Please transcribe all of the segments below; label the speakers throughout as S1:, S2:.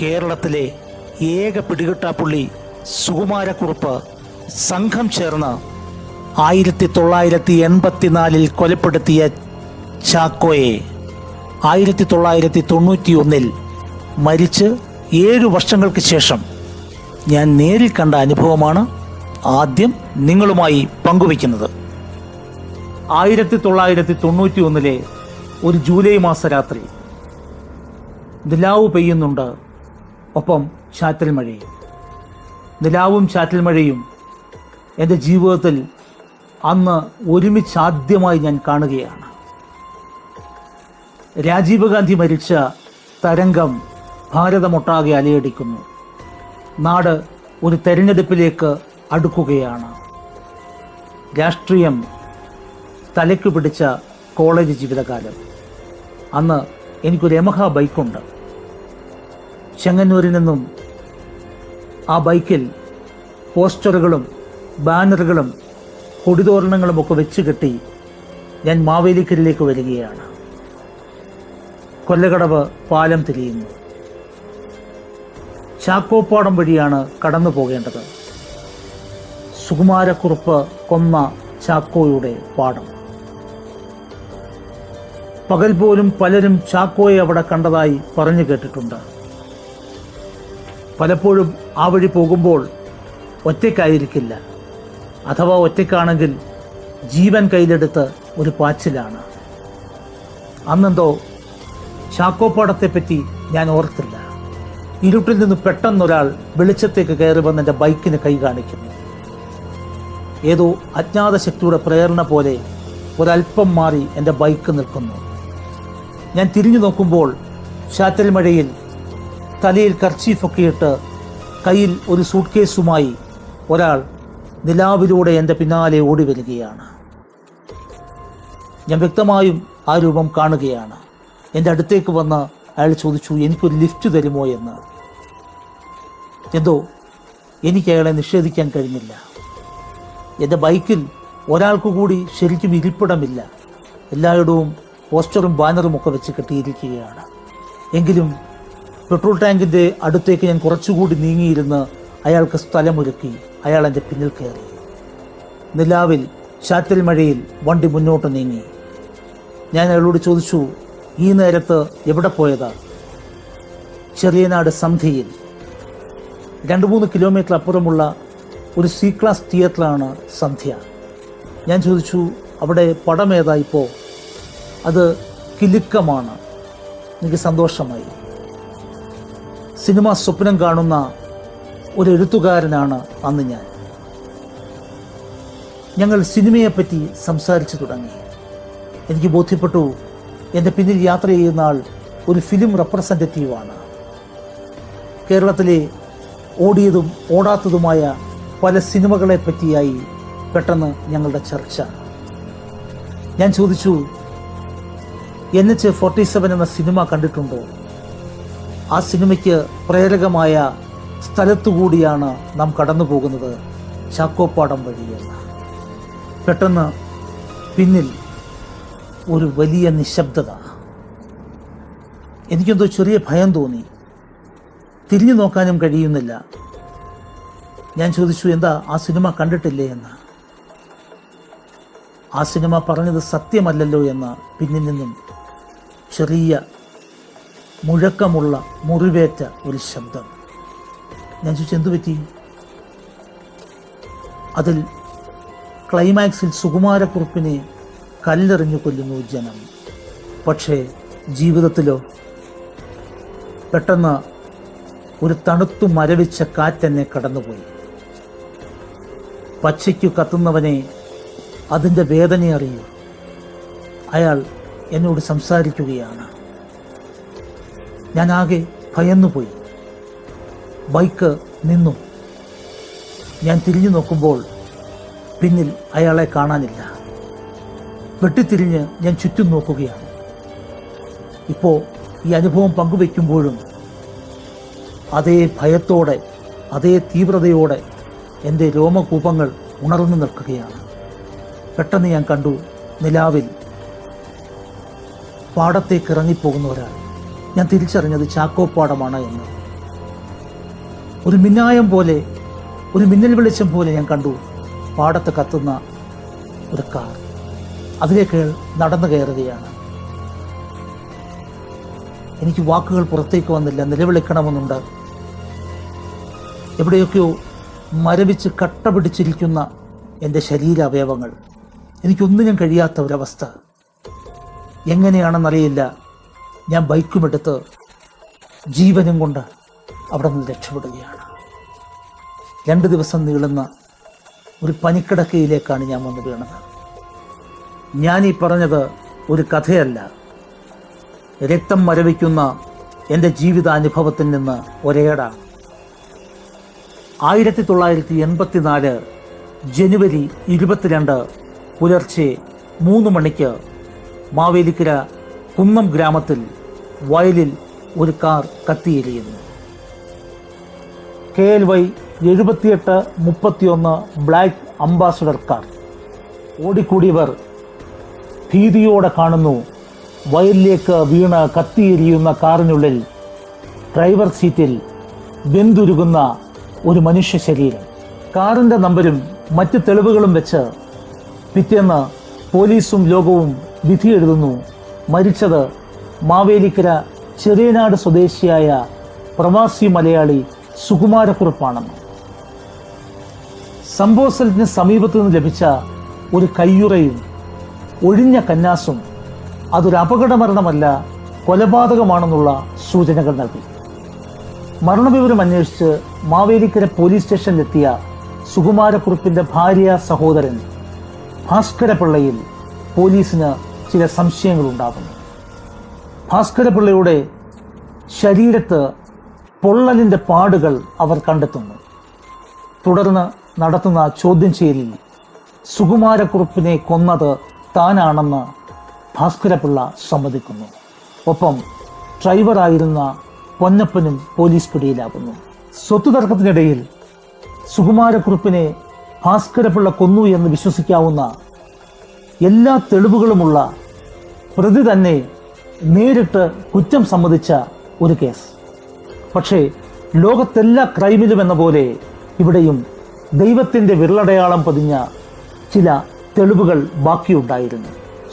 S1: കേരളത്തിലെ ഏക പിടികിട്ടാപ്പുള്ളി സുകുമാരക്കുറുപ്പ് സംഘം ചേർന്ന് ആയിരത്തി തൊള്ളായിരത്തി എൺപത്തിനാലിൽ കൊലപ്പെടുത്തിയ ചാക്കോയെ ആയിരത്തി തൊള്ളായിരത്തി തൊണ്ണൂറ്റി ഒന്നിൽ മരിച്ച് ഏഴു വർഷങ്ങൾക്ക് ശേഷം ഞാൻ നേരിൽ കണ്ട അനുഭവമാണ് ആദ്യം നിങ്ങളുമായി പങ്കുവയ്ക്കുന്നത്. ആയിരത്തി തൊള്ളായിരത്തി തൊണ്ണൂറ്റി ഒന്നിലെ ഒരു ജൂലൈ മാസ രാത്രി. നിലാവ് പെയ്യുന്നുണ്ട്. ഒപ്പം ചാറ്റൽ മഴയും നിലാവും ചാറ്റൽ മഴയും എന്റെ ജീവിതത്തിൽ അന്ന് ഒരുമിച്ച് ആദ്യമായി ഞാൻ കാണുകയാണ്. രാജീവ് ഗാന്ധി മരിച്ച തരംഗം ഭാരതമൊട്ടാകെ അലയടിക്കുന്നു. നാട് ഒരു തെരഞ്ഞെടുപ്പിലേക്ക് അടുക്കുകയാണ്. രാഷ്ട്രീയം തലയ്ക്ക് പിടിച്ച കോളേജ് ജീവിതകാലം. അന്ന് എനിക്കൊരു യമഹ ബൈക്കുണ്ട്. ചെങ്ങന്നൂരിൽ നിന്നും ആ ബൈക്കിൽ പോസ്റ്ററുകളും ബാനറുകളും കൊടിതോരണങ്ങളും ഒക്കെ വെച്ച് കെട്ടി ഞാൻ മാവേലിക്കരിലേക്ക് വരികയാണ്. കൊല്ലകടവ് പാലം തിരിയുന്നു. ചാക്കോപ്പാടം വഴിയാണ് കടന്നു പോകേണ്ടത്. സുകുമാരക്കുറുപ്പ് കൊന്ന ചാക്കോയുടെ പാടം. പകൽ പോലും പലരും ചാക്കോയെ അവിടെ കണ്ടതായി പറഞ്ഞു കേട്ടിട്ടുണ്ട്. പലപ്പോഴും ആ വഴി പോകുമ്പോൾ ഒറ്റയ്ക്കായിരിക്കില്ല. അഥവാ ഒറ്റയ്ക്കാണെങ്കിൽ ജീവൻ കയ്യിലെടുത്ത് ഒരു പാച്ചിലാണ്. അന്നെന്തോ ചാക്കോപ്പാടത്തെപ്പറ്റി ഞാൻ ഓർത്തില്ല. ഇരുട്ടിൽ നിന്ന് പെട്ടെന്നൊരാൾ വെളിച്ചത്തേക്ക് കയറി വന്ന് എന്റെ ബൈക്കിന് കൈ കാണിക്കുന്നു. ഏതോ അജ്ഞാത ശക്തിയുടെ പ്രേരണ പോലെ ഒരല്പം മാറി എന്റെ ബൈക്ക് നിൽക്കുന്നു. ഞാൻ തിരിഞ്ഞു നോക്കുമ്പോൾ ചാറ്റൽ മഴയിൽ തലയിൽ കർച്ചീഫൊക്കെ ഇട്ട് കയ്യിൽ ഒരു സൂട്ട് കേസുമായി ഒരാൾ നിലാവിലൂടെ എന്റെ പിന്നാലെ ഓടി വരികയാണ്. ഞാൻ വ്യക്തമായും ആ രൂപം കാണുകയാണ്. എന്റെ അടുത്തേക്ക് വന്ന് അയാൾ ചോദിച്ചു എനിക്കൊരു ലിഫ്റ്റ് തരുമോ എന്ന്? എന്തോ എനിക്ക് അയാളെ നിഷേധിക്കാൻ കഴിഞ്ഞില്ല. എന്റെ ബൈക്കിൽ ഒരാൾക്ക് കൂടി ശരിക്കും ഇരിപ്പിടമില്ല. എല്ലായിടവും പോസ്റ്ററും ബാനറും ഒക്കെ വെച്ച് കെട്ടിയിരിക്കുകയാണ്. എങ്കിലും പെട്രോൾ ടാങ്കിന്റെ അടുത്തേക്ക് ഞാൻ കുറച്ചുകൂടി നീങ്ങിയിരുന്ന് അയാൾക്ക് സ്ഥലമൊരുക്കി അയാൾ എന്റെ പിന്നിൽ കയറി. നിലാവിൽ ചാറ്റൽ മഴയിൽ വണ്ടി മുന്നോട്ട് നീങ്ങി. ഞാൻ അയാളോട് ചോദിച്ചു ഈ നേരത്ത് എവിടെ പോയതാ? ചെറിയനാട് സന്ധിയിൽ. രണ്ട് മൂന്ന് കിലോമീറ്റർ അപ്പുറമുള്ള ഒരു സി ക്ലാസ് തിയേറ്ററാണ് സന്ധ്യ. ഞാൻ ചോദിച്ചു അവിടെ പടം ഏതാ ഇപ്പോൾ അത് കിലുക്കമാണ്. എനിക്ക് സന്തോഷമായി. സിനിമ സ്വപ്നം കാണുന്ന ഒരു എഴുത്തുകാരനാണ് അന്ന് ഞാൻ. ഞങ്ങൾ സിനിമയെപ്പറ്റി സംസാരിച്ചു തുടങ്ങി. എനിക്ക് ബോധ്യപ്പെട്ടു എന്റെ പിന്നിൽ യാത്ര ചെയ്യുന്ന ആൾ ഒരു ഫിലിം റെപ്രസെന്റേറ്റീവാണ് കേരളത്തിലെ ഓടിയതും ഓടാത്തതുമായ പല സിനിമകളെ പറ്റിയായി പെട്ടെന്ന് ഞങ്ങളുടെ ചർച്ച. ഞാൻ ചോദിച്ചു എൻ എച്ച് ഫോർട്ടി സെവൻ എന്ന സിനിമ കണ്ടിട്ടുണ്ടോ? ആ സിനിമയ്ക്ക് പ്രേരകമായ സ്ഥലത്തുകൂടിയാണ് നാം കടന്നു പോകുന്നത് ചാക്കോപ്പാടം വഴിയെന്ന് പെട്ടെന്ന് പിന്നിൽ ഒരു വലിയ നിശബ്ദത. എനിക്കെന്തോ ചെറിയ ഭയം തോന്നി. തിരിഞ്ഞു നോക്കാനും കഴിയുന്നില്ല. ഞാൻ ചോദിച്ചു എന്താ ആ സിനിമ കണ്ടിട്ടില്ലേ? എന്ന്. ആ സിനിമ പറഞ്ഞത് സത്യമല്ലല്ലോ എന്ന് പിന്നിൽ നിന്നും ചെറിയ മുഴക്കമുള്ള മുറിവേറ്റ ഒരു ശബ്ദം. ഞാൻ ചോദിച്ചു എന്തു പറ്റി? അതിൽ ക്ലൈമാക്സിൽ സുകുമാരക്കുറുപ്പിനെ കല്ലെറിഞ്ഞു കൊല്ലുന്നു ജനം. പക്ഷേ ജീവിതത്തിലോ പെട്ടെന്ന് ഒരു തണുത്തു മരവിച്ച കാറ്റെന്നെ കടന്നുപോയി. പച്ചയ്ക്കു കത്തുന്നവനെ അതിന്റെ വേദന അറിയൂ അയാൾ എന്നോട് സംസാരിക്കുകയാണ്. ഞാൻ ആകെ ഭയന്നുപോയി ബൈക്ക് നിന്നു. ഞാൻ തിരിഞ്ഞു നോക്കുമ്പോൾ പിന്നിൽ അയാളെ കാണാനില്ല. വെട്ടിത്തിരിഞ്ഞ് ഞാൻ ചുറ്റും നോക്കുകയാണ്. ഇപ്പോൾ ഈ അനുഭവം പങ്കുവെക്കുമ്പോഴും അതേ ഭയത്തോടെ അതേ തീവ്രതയോടെ എന്റെ രോമകൂപങ്ങൾ ഉണർന്നു നിൽക്കുകയാണ്. പെട്ടെന്ന് ഞാൻ കണ്ടു നിലാവിൽ പാടത്തേക്ക് ഇറങ്ങിപ്പോകുന്ന ഒരാൾ. ഞാൻ തിരിച്ചറിഞ്ഞത് ചാക്കോപ്പാടമാണ് എന്ന്. ഒരു മിന്നായം പോലെ ഒരു മിന്നൽ വെളിച്ചം പോലെ ഞാൻ കണ്ടു പാടത്ത് കത്തുന്ന ഒരു കാർ. അതിലേക്ക് നടന്നു കയറുകയാണ്. എനിക്ക് വാക്കുകൾ പുറത്തേക്ക് വന്നില്ല നിലവിളിക്കണമെന്നുണ്ട്. എവിടെയൊക്കെയോ മരവിച്ച് കട്ട പിടിച്ചിരിക്കുന്ന എന്റെ ശരീരാവയവങ്ങൾ. എനിക്കൊന്നിനും കഴിയാത്ത ഒരവസ്ഥ. എങ്ങനെയാണെന്നറിയില്ല. ഞാൻ ബൈക്കുമെടുത്ത് ജീവനും കൊണ്ട് അവിടെ നിന്ന് രക്ഷപ്പെടുകയാണ്. രണ്ട് ദിവസം നീളുന്ന ഒരു പനിക്കിടക്കയിലേക്കാണ് ഞാൻ വന്നു വീണത്. ഞാൻ ഈ പറഞ്ഞത് ഒരു കഥയല്ല. രക്തം മരവിക്കുന്ന എന്റെ ജീവിതാനുഭവത്തിൽ നിന്ന് ഒരേടാണ്. ആയിരത്തി തൊള്ളായിരത്തി എൺപത്തിനാല് ജനുവരി ഇരുപത്തിരണ്ട് പുലർച്ചെ മൂന്ന് മണിക്ക് മാവേലിക്കര കുന്നം ഗ്രാമത്തിൽ വയലിൽ ഒരു കാർ കത്തിയെരിയുന്നു കെ എൽ വൈ എഴുപത്തിയെട്ട് മുപ്പത്തിയൊന്ന് ബ്ലാക്ക് അംബാസഡർ കാർ. ഓടിക്കൂടിയവർ ഭീതിയോടെ കാണുന്നു വയലിലേക്ക് വീണ് കത്തിയെരിയുന്ന കാറിനുള്ളിൽ ഡ്രൈവർ സീറ്റിൽ വെന്തുരുകുന്ന ഒരു മനുഷ്യ ശരീരം. കാറിന്റെ നമ്പരും മറ്റ് തെളിവുകളും വെച്ച് പിറ്റേന്ന് പോലീസും ലോകവും വിധി എഴുതുന്നു മരിച്ചത് മാവേലിക്കര ചെറിയനാട് സ്വദേശിയായ പ്രവാസി മലയാളി സുകുമാരക്കുറുപ്പാണെന്ന്. സംഭവ സ്ഥലത്തിന് സമീപത്തു നിന്ന് ലഭിച്ച ഒരു കയ്യുറയും ഒഴിഞ്ഞ കന്നാസും അതൊരു അപകടമരണമല്ല കൊലപാതകമാണെന്നുള്ള സൂചനകൾ നൽകി. മരണവിവരം അന്വേഷിച്ച് മാവേലിക്കര പോലീസ് സ്റ്റേഷനിലെത്തിയ സുകുമാരക്കുറുപ്പിന്റെ ഭാര്യ സഹോദരൻ ഭാസ്കരപിള്ളയിൽ പോലീസിന് ചില സംശയങ്ങൾ ഉണ്ടാകുന്നു ഭാസ്കരപിള്ളയുടെ ശരീരത്ത് പൊള്ളലിന്റെ പാടുകൾ അവർ കണ്ടെത്തുന്നു. തുടർന്ന് നടത്തുന്ന ചോദ്യം ചെയ്യലിൽ സുകുമാരക്കുറുപ്പിനെ കൊന്നത് താനാണെന്ന് ഭാസ്കരപിള്ള സമ്മതിക്കുന്നു. ഒപ്പം ഡ്രൈവറായിരുന്ന പൊന്നപ്പനും പോലീസ് പിടിയിലാകുന്നു. സ്വത്ത് തർക്കത്തിനിടയിൽ സുകുമാരക്കുറുപ്പിനെ ഭാസ്കരപിള്ള കൊന്നു എന്ന് വിശ്വസിക്കാവുന്ന എല്ലാ തെളിവുകളുമുള്ള പ്രതി തന്നെ നേരിട്ട് കുറ്റം സമ്മതിച്ച ഒരു കേസ്. പക്ഷേ ലോകത്തെല്ലാ ക്രൈമിലും എന്ന പോലെ ഇവിടെയും ദൈവത്തിന്റെ വിരളടയാളം പതിഞ്ഞ ചില തെളിവുകൾ ബാക്കിയുണ്ടായിരുന്നു.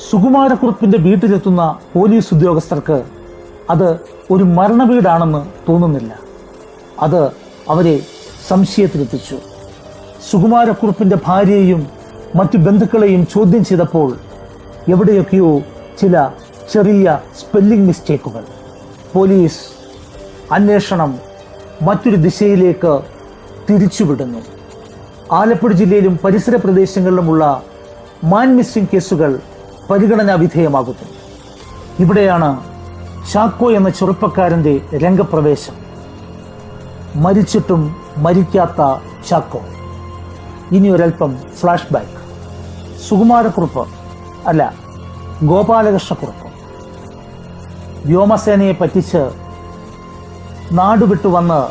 S1: സുകുമാരക്കുറിപ്പിന്റെ വീട്ടിലെത്തുന്ന പോലീസ് ഉദ്യോഗസ്ഥർക്ക് അത് ഒരു മരണവീടാണെന്ന് തോന്നുന്നില്ല. അത് അവരെ സംശയത്തിലെത്തിച്ചു. സുകുമാരക്കുറുപ്പിന്റെ ഭാര്യയെയും മറ്റു ബന്ധുക്കളെയും ചോദ്യം ചെയ്തപ്പോൾ എവിടെയൊക്കെയോ ചില ചെറിയ സ്പെല്ലിംഗ് മിസ്റ്റേക്കുകൾ പോലീസ് അന്വേഷണം മറ്റൊരു ദിശയിലേക്ക് തിരിച്ചുവിടുന്നു. ആലപ്പുഴ ജില്ലയിലും പരിസര പ്രദേശങ്ങളിലുമുള്ള മാൻ മിസ്സിംഗ് കേസുകൾ പരിഗണനാ വിധേയമാകുന്നു. ഇവിടെയാണ് ചാക്കോ എന്ന ചെറുപ്പക്കാരന്റെ രംഗപ്രവേശം. മരിച്ചിട്ടും മരിക്കാത്ത ചാക്കോ. ഇനി ഒരൽപ്പം ഫ്ലാഷ് ബാക്ക് സുകുമാരക്കുറുപ്പ് അല്ല ഗോപാലകൃഷ്ണക്കുറുപ്പ്. വ്യോമസേനയെ പറ്റിച്ച് നാടുവിട്ടു വന്ന്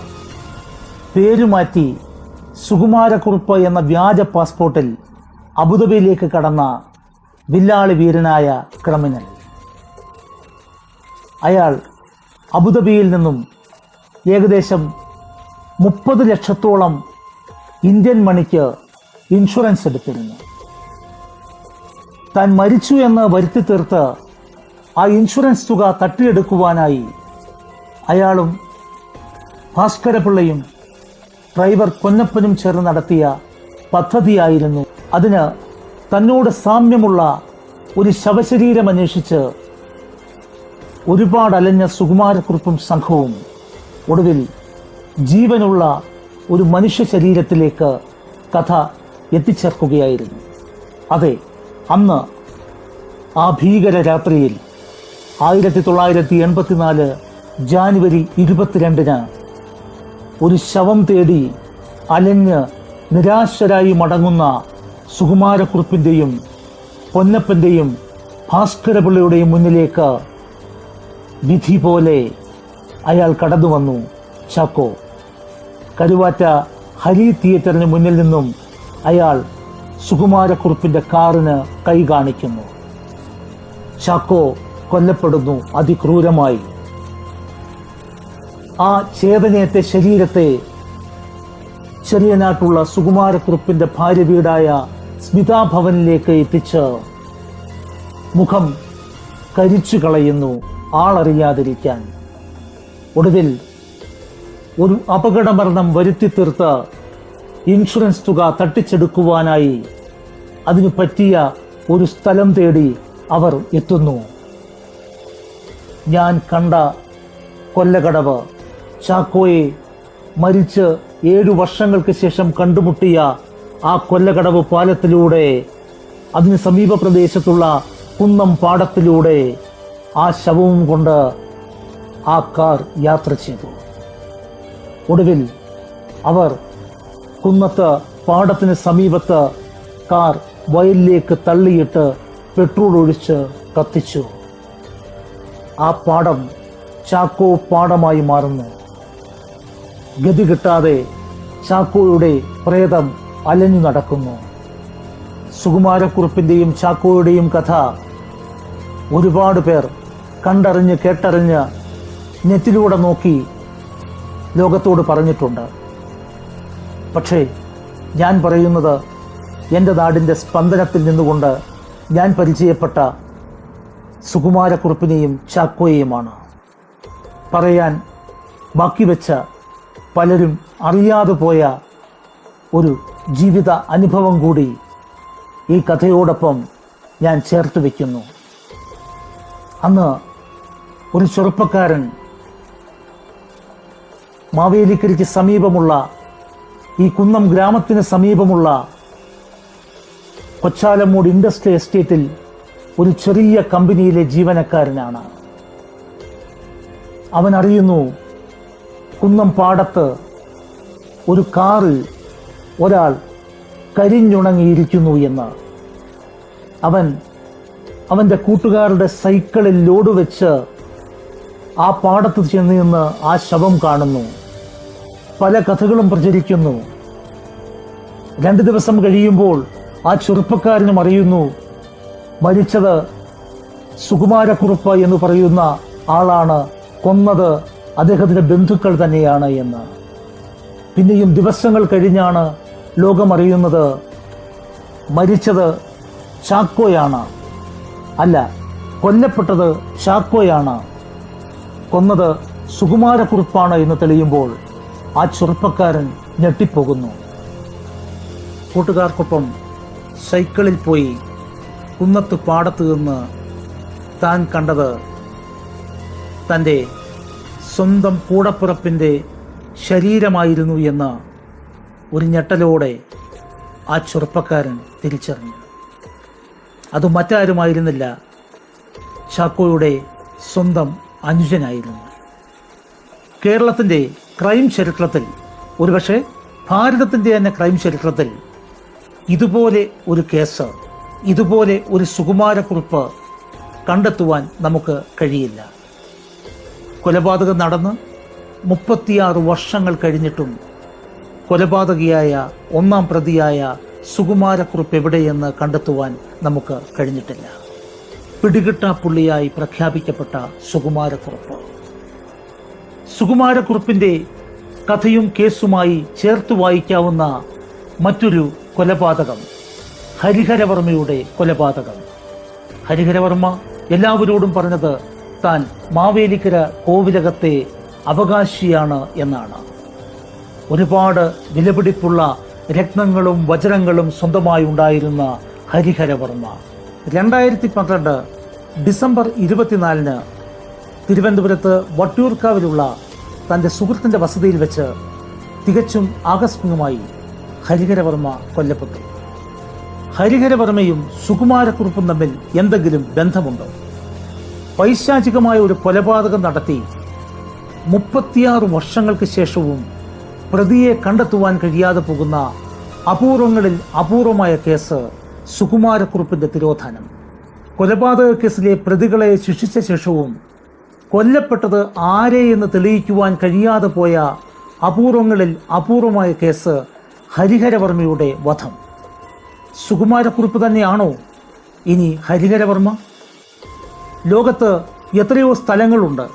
S1: പേരുമാറ്റി സുകുമാരക്കുറുപ്പ് എന്ന വ്യാജ പാസ്പോർട്ടിൽ അബുദാബിയിലേക്ക് കടന്ന വില്ലാളി വീരനായ ക്രിമിനൽ. അയാൾ അബുദാബിയിൽ നിന്നും ഏകദേശം മുപ്പത് ലക്ഷത്തോളം ഇന്ത്യൻ മണിക്ക് ഇൻഷുറൻസ് എടുത്തിരുന്നു. താൻ മരിച്ചു എന്ന് വരുത്തി തീർത്ത് ആ ഇൻഷുറൻസ് തുക തട്ടിയെടുക്കുവാനായി അയാളും ഭാസ്കരപിള്ളയും ഡ്രൈവർ കൊന്നപ്പനും ചേർന്ന് നടത്തിയ പദ്ധതിയായിരുന്നു. അതിന് തന്നോട് സാമ്യമുള്ള ഒരു ശവശരീരം അന്വേഷിച്ച് ഒരുപാട് അലഞ്ഞ സുകുമാരക്കുറിപ്പും സംഘവും ഒടുവിൽ ജീവനുള്ള ഒരു മനുഷ്യ ശരീരത്തിലേക്ക് കഥ എത്തിച്ചേർക്കുകയായിരുന്നു. അതെ അന്ന് ആ ഭീകര രാത്രിയിൽ ആയിരത്തി തൊള്ളായിരത്തി എൺപത്തിനാല് ജാനുവരി ഇരുപത്തിരണ്ടിന് ഒരു ശവം തേടി അലഞ്ഞ് നിരാശരായി മടങ്ങുന്ന സുകുമാരക്കുറുപ്പിന്റെയും പൊന്നപ്പന്റെയും ഭാസ്കരപിള്ളയുടെയും മുന്നിലേക്ക് വിധി പോലെ അയാൾ കടന്നു വന്നു. ചാക്കോ കരുവാറ്റ ഹരി തിയേറ്ററിന് മുന്നിൽ നിന്നും അയാൾ സുകുമാരക്കുറുപ്പിന്റെ കാറിന് കൈ കാണിക്കുന്നു. ചാക്കോ കൊല്ലപ്പെടുന്നു അതിക്രൂരമായി. ആ ചേതനയത്തെ ശരീരത്തെ ചെറിയ നാട്ടുള്ള സുകുമാരക്കുറുപ്പിന്റെ ഭാര്യ വീടായ സ്മിതാഭവനിലേക്ക് എത്തിച്ച് മുഖം കരിച്ചു കളയുന്നു ആളറിയാതിരിക്കാൻ. ഒടുവിൽ ഒരു അപകടമരണം വരുത്തി തീർത്ത് ഇൻഷുറൻസ് തുക തട്ടിച്ചെടുക്കുവാനായി അതിനു പറ്റിയ ഒരു സ്ഥലം തേടി അവർ എത്തുന്നു. ഞാൻ കണ്ട കൊല്ലകടവ് ചാക്കോയെ മരിച്ച് ഏഴു വർഷങ്ങൾക്ക് ശേഷം കണ്ടുമുട്ടിയ ആ കൊല്ലകടവ് പാലത്തിലൂടെ അതിന് സമീപ പ്രദേശത്തുള്ള കുന്നം പാടത്തിലൂടെ ആ ശവവും കൊണ്ട് ആ കാർ യാത്ര ചെയ്തു. ഒടുവിൽ അവർ കുന്നത്ത് പാടത്തിന് സമീപത്ത് കാർ വയലിലേക്ക് തള്ളിയിട്ട് പെട്രോൾ ഒഴിച്ച് കത്തിച്ചു. ആ പാടം ചാക്കോ പാടമായി മാറുന്നു. ഗതി കിട്ടാതെ ചാക്കോയുടെ പ്രേതം അലഞ്ഞു നടക്കുന്നു. സുകുമാരക്കുറുപ്പിന്റെയും ചാക്കോയുടെയും കഥ ഒരുപാട് പേർ കണ്ടറിഞ്ഞ് കേട്ടറിഞ്ഞ് നെറ്റിലൂടെ നോക്കി ലോകത്തോട് പറഞ്ഞിട്ടുണ്ട്. പക്ഷേ ഞാൻ പറയുന്നത് എന്റെ നാടിന്റെ സ്പന്ദനത്തിൽ നിന്നുകൊണ്ട് ഞാൻ പരിചയപ്പെട്ട സുകുമാരക്കുറുപ്പിനെയും ചാക്കോയെയുമാണ്. പറയാൻ ബാക്കി വെച്ച പലരും അറിയാതെ പോയ ഒരു ജീവിത അനുഭവം കൂടി ഈ കഥയോടൊപ്പം ഞാൻ ചേർത്ത് വയ്ക്കുന്നു അന്ന് ഒരു ചെറുപ്പക്കാരൻ മാവേലിക്കരിക്ക് സമീപമുള്ള ഈ കുന്നം ഗ്രാമത്തിന് സമീപമുള്ള കൊച്ചാലമൂട് ഇൻഡസ്ട്രി എസ്റ്റേറ്റിൽ ഒരു ചെറിയ കമ്പനിയിലെ ജീവനക്കാരനാണ്. അവൻ അറിയുന്നു കുന്നം പാടത്ത് ഒരു കാറിൽ ഒരാൾ കരിഞ്ഞുണങ്ങിയിരിക്കുന്നു എന്ന്. അവൻ അവന്റെ കൂട്ടുകാരുടെ സൈക്കിളിൽ ലോഡ് വെച്ച് ആ പാടത്ത് ചെന്ന് നിന്ന് ആ ശവം കാണുന്നു. പല കഥകളും പ്രചരിക്കുന്നു. രണ്ട് ദിവസം കഴിയുമ്പോൾ ആ ചെറുപ്പക്കാരനും അറിയുന്നു മരിച്ചത് സുകുമാരക്കുറുപ്പ് എന്ന് പറയുന്ന ആളാണ് കൊന്നത്. അദ്ദേഹത്തിന്റെ ബന്ധുക്കൾ തന്നെയാണ് എന്ന്. പിന്നെയും ദിവസങ്ങൾ കഴിഞ്ഞാണ് ലോകം അറിയുന്നത്. മരിച്ചത് ചാക്കോയാണ്. അല്ല കൊല്ലപ്പെട്ടത് ചാക്കോയാണ്. കൊന്നത് സുകുമാരക്കുറുപ്പാണ് എന്ന് തെളിയുമ്പോൾ ആ ചെറുപ്പക്കാരൻ ഞെട്ടിപ്പോകുന്നു. കൂട്ടുകാർക്കൊപ്പം സൈക്കിളിൽ പോയി കുന്നത്ത് പാടത്ത് നിന്ന് താൻ കണ്ടത് തന്റെ സ്വന്തം കൂടപ്പിറപ്പിന്റെ ശരീരമായിരുന്നു എന്ന് ഒരു ഞെട്ടലോടെ ആ ചെറുപ്പക്കാരൻ തിരിച്ചറിഞ്ഞു. അത് മറ്റാരുമായിരുന്നില്ല. ചാക്കോയുടെ സ്വന്തം അനുജനായിരുന്നു. കേരളത്തിന്റെ ക്രൈം ചരിത്രത്തിൽ. ഒരുപക്ഷെ ഭാരതത്തിന്റെ തന്നെ ക്രൈം ചരിത്രത്തിൽ ഇതുപോലെ ഒരു കേസ് ഇതുപോലെ ഒരു സുകുമാരക്കുറിപ്പ് കണ്ടെത്തുവാൻ നമുക്ക് കഴിയില്ല. കൊലപാതകം നടന്ന് മുപ്പത്തിയാറ് വർഷങ്ങൾ കഴിഞ്ഞിട്ടും കൊലപാതകിയായ ഒന്നാം പ്രതിയായ സുകുമാരക്കുറിപ്പ് എവിടെയെന്ന് കണ്ടെത്തുവാൻ നമുക്ക് കഴിഞ്ഞിട്ടില്ല. പിടികിട്ടാപ്പുള്ളിയായി പ്രഖ്യാപിക്കപ്പെട്ട സുകുമാരക്കുറിപ്പ്. സുകുമാരക്കുറിപ്പിന്റെ കഥയും കേസുമായി ചേർത്ത് വായിക്കാവുന്ന മറ്റൊരു കൊലപാതകം ഹരിഹരവർമ്മയുടെ കൊലപാതകം. ഹരിഹരവർമ്മ എല്ലാവരോടും പറഞ്ഞത് താൻ മാവേലിക്കര കോവിലകത്തെ അവകാശിയാണ് എന്നാണ്. ഒരുപാട് വിലപിടിപ്പുള്ള രത്നങ്ങളും വചനങ്ങളും സ്വന്തമായി ഉണ്ടായിരുന്ന ഹരിഹരവർമ്മ രണ്ടായിരത്തി പന്ത്രണ്ട് ഡിസംബർ ഇരുപത്തിനാലിന് തിരുവനന്തപുരത്ത് വട്ടിയൂർക്കാവിലുള്ള തന്റെ സുഹൃത്തിന്റെ വസതിയിൽ വെച്ച് തികച്ചും ആകസ്മികമായി ഹരിഹരവർമ്മ കൊല്ലപ്പെട്ടു. ഹരിഹരവർമ്മയും സുകുമാരക്കുറുപ്പും തമ്മിൽ എന്തെങ്കിലും ബന്ധമുണ്ടോ? പൈശാചികമായ ഒരു കൊലപാതകം നടത്തി മുപ്പത്തിയാറ് വർഷങ്ങൾക്ക് ശേഷവും പ്രതിയെ കണ്ടെത്തുവാൻ കഴിയാതെ പോകുന്ന അപൂർവങ്ങളിൽ അപൂർവമായ കേസ് സുകുമാരക്കുറുപ്പിന്റെ തിരോധാനം. കൊലപാതക കേസിലെ പ്രതികളെ ശിക്ഷിച്ച ശേഷവും കൊല്ലപ്പെട്ടത് ആരെയെന്ന് തെളിയിക്കുവാൻ കഴിയാതെ പോയ അപൂർവങ്ങളിൽ അപൂർവമായ കേസ് ഹരിഹരവർമ്മയുടെ വധം. സുകുമാരക്കുറിപ്പ് തന്നെയാണോ ഇനി ഹരിഹരവർമ്മ? ലോകത്ത് എത്രയോ സ്ഥലങ്ങളുണ്ട്.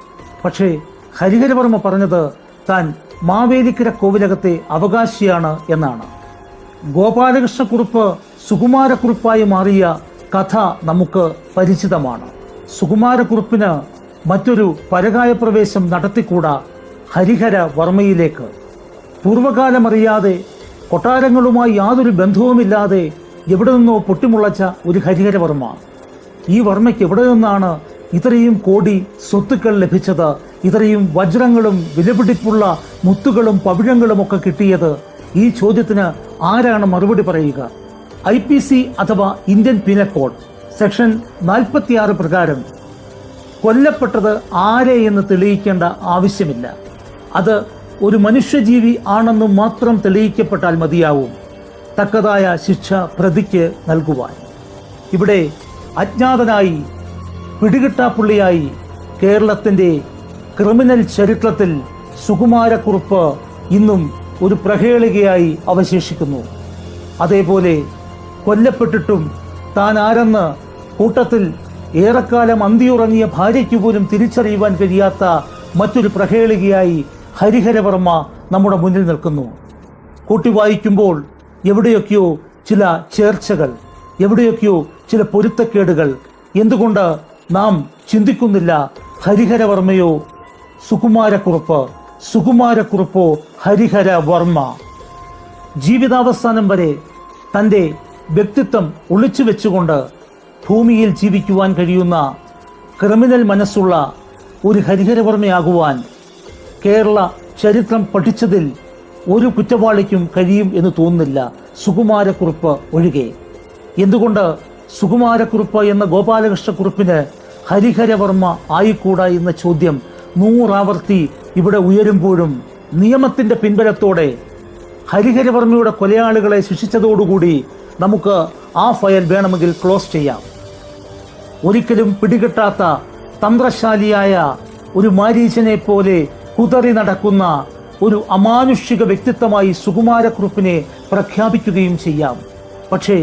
S1: പക്ഷേ ഹരിഹരവർമ്മ പറഞ്ഞത് താൻ മാവേലിക്കര കോവിലകത്തെ അവകാശിയാണ് എന്നാണ്. ഗോപാലകൃഷ്ണക്കുറുപ്പ് സുകുമാരക്കുറിപ്പായി മാറിയ കഥ നമുക്ക് പരിചിതമാണ്. സുകുമാരക്കുറുപ്പിന് മറ്റൊരു പരകായ പ്രവേശം നടത്തിക്കൂടാ ഹരിഹര വർമ്മയിലേക്ക്. പൂർവകാലമറിയാതെ കൊട്ടാരങ്ങളുമായി യാതൊരു ബന്ധവുമില്ലാതെ എവിടെ നിന്നോ പൊട്ടിമുളച്ച ഒരു ഹരിഹരവർമ്മ ഈ വർമ്മയ്ക്ക് എവിടെ നിന്നാണ് ഇത്രയും കോടി സ്വത്തുക്കൾ ലഭിച്ചത്? ഇത്രയും വജ്രങ്ങളും വിലപിടിപ്പുള്ള മുത്തുകളും പവിഴങ്ങളും ഒക്കെ കിട്ടിയത്? ഈ ചോദ്യത്തിന് ആരാണ് മറുപടി പറയുക? ഐ പി സി അഥവാ ഇന്ത്യൻ പീനൽ കോഡ് സെക്ഷൻ നാൽപ്പത്തിയാറ് പ്രകാരം കൊല്ലപ്പെട്ടത് ആരെ എന്ന് തെളിയിക്കേണ്ട ആവശ്യമില്ല. അത് ഒരു മനുഷ്യജീവി ആണെന്ന് മാത്രം തെളിയിക്കപ്പെട്ടാൽ മതിയാവും. തക്കതായ ശിക്ഷ പ്രതിക്ക് നൽകുവാൻ. ഇവിടെ അജ്ഞാതനായി പിടികിട്ടാപ്പുള്ളിയായി കേരളത്തിന്റെ ക്രിമിനൽ ചരിത്രത്തിൽ സുകുമാരക്കുറുപ്പ് ഇന്നും ഒരു പ്രഹേളികയായി അവശേഷിക്കുന്നു. അതേപോലെ കൊല്ലപ്പെട്ടിട്ടും താൻ ആരെന്ന് കൂട്ടത്തിൽ ഏറെക്കാലം അന്തിയുറങ്ങിയ ഭാര്യയ്ക്ക് പോലും തിരിച്ചറിയുവാൻ കഴിയാത്ത മറ്റൊരു പ്രഹേളികയായി ഹരിഹരവർമ്മ നമ്മുടെ മുന്നിൽ നിൽക്കുന്നു. കൂട്ടി വായിക്കുമ്പോൾ എവിടെയൊക്കെയോ ചില ചേർച്ചകൾ എവിടെയൊക്കെയോ ചില പൊരുത്തക്കേടുകൾ. എന്തുകൊണ്ട് നാം ചിന്തിക്കുന്നില്ല ഹരിഹരവർമ്മയോ സുകുമാരക്കുറുപ്പ് സുകുമാരക്കുറുപ്പോ ഹരിഹരവർമ്മ ജീവിതാവസാനം വരെ തന്റെ വ്യക്തിത്വം ഒളിച്ചു വെച്ചുകൊണ്ട് ഭൂമിയിൽ ജീവിക്കുവാൻ കഴിയുന്ന ക്രിമിനൽ മനസ്സുള്ള ഒരു ഹരിഹരവർമ്മയാകുവാൻ കേരള ചരിത്രം പഠിച്ചതിൽ ഒരു കുറ്റവാളിക്കും കഴിയും എന്ന് തോന്നുന്നില്ല. സുകുമാരക്കുറുപ്പ് ഒഴികെ. എന്തുകൊണ്ട് സുകുമാരക്കുറുപ്പ് എന്ന ഗോപാലകൃഷ്ണക്കുറുപ്പിന് ഹരിഹരവർമ്മ ആയിക്കൂടാ എന്ന ചോദ്യം നൂറാവർത്തി ഇവിടെ ഉയരുമ്പോഴും നിയമത്തിന്റെ പിൻബലത്തോടെ ഹരിഹരവർമ്മയുടെ കൊലയാളികളെ ശിക്ഷിച്ചതോടുകൂടി നമുക്ക് ആ ഫയൽ വേണമെങ്കിൽ ക്ലോസ് ചെയ്യാം. ഒരിക്കലും പിടികിട്ടാത്ത തന്ത്രശാലിയായ ഒരു മാരീചനെ പോലെ കുതറി നടക്കുന്ന ഒരു അമാനുഷിക വ്യക്തിത്വമായി സുകുമാരക്കുറുപ്പിനെ പ്രഖ്യാപിക്കുകയും ചെയ്യാം. പക്ഷേ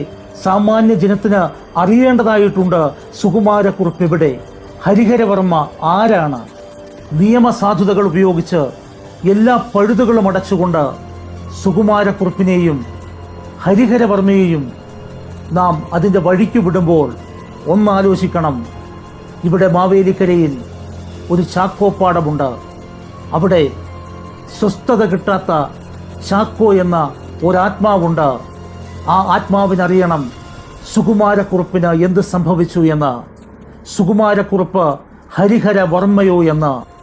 S1: സാമാന്യ ജനത്തിന് അറിയേണ്ടതായിട്ടുണ്ട് സുകുമാരക്കുറുപ്പ് എവിടെ? ഹരിഹരവർമ്മ ആരാണ്? നിയമസാധുതകൾ ഉപയോഗിച്ച് എല്ലാ പഴുതുകളും അടച്ചുകൊണ്ട് സുകുമാരക്കുറുപ്പിനെയും ഹരിഹരവർമ്മയെയും നാം അതിന്റെ വഴിക്ക് വിടുമ്പോൾ ഒന്നാലോചിക്കണം. ഇവിടെ മാവേലിക്കരയിൽ ഒരു ചാക്കോപ്പാടമുണ്ട്. അവിടെ സ്വസ്ഥത കിട്ടാത്ത ചാക്കോ എന്ന ഒരാത്മാവുണ്ട്. ആ ആത്മാവിനറിയണം സുകുമാരക്കുറുപ്പിന് എന്ത് സംഭവിച്ചു എന്ന്. സുകുമാരക്കുറുപ്പ് ഹരിഹര വർമ്മയോ എന്ന്.